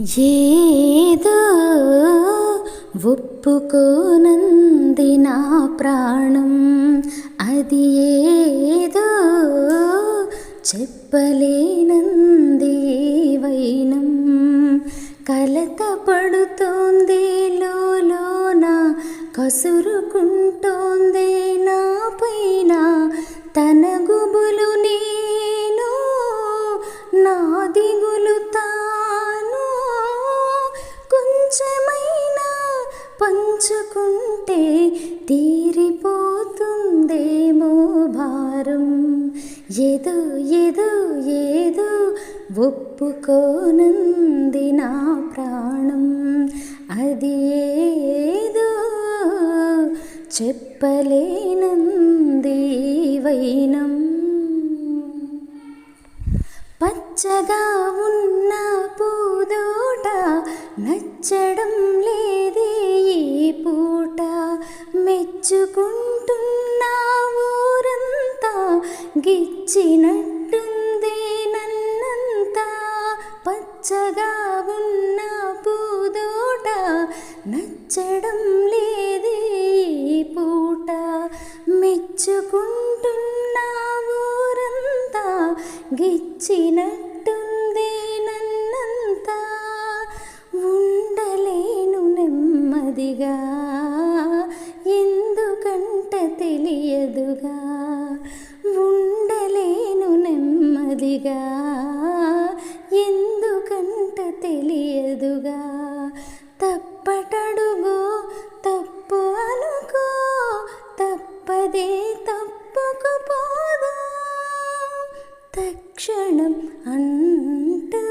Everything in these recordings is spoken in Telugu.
ఏదో ఒప్పుకోనంది నా ప్రాణం. అది ఏదో చెప్పలేనంది ఏ వైనం. కలత పడుతోంది లోన కసురుకుంటూ పంచుకుంటే తీరిపోతుందేమో భారం. ఏదో ఏదో ఏదో ఒప్పుకోనంది నా ప్రాణం. అది ఏదో చెప్పలేనంది వైనం. పచ్చగా ఉన్న పూదోట నచ్చడం గిచ్చినట్టుంది నన్నంతా. పచ్చగా ఉన్న పూదోట నచ్చడం లేదే పూట. మెచ్చుకుంటున్న ఊరంతా. గిచ్చినట్టుంది నన్నంతా. ఉండలేను నెమ్మదిగా. ఎందుకంట తెలియదుగా. నెమ్మదిగా ఎందుకంట తెలియదుగా? తప్పటడుగు తప్పు అనుకో తప్పదే తప్పుకుపోదా? తక్షణం అంటూ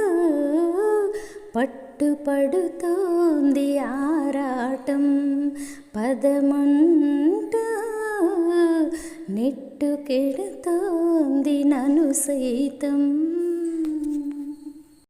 పట్టుపడుతోంది ఆరాటం పదమంటూ నెట్టుకెడుతోంది నను సైతం.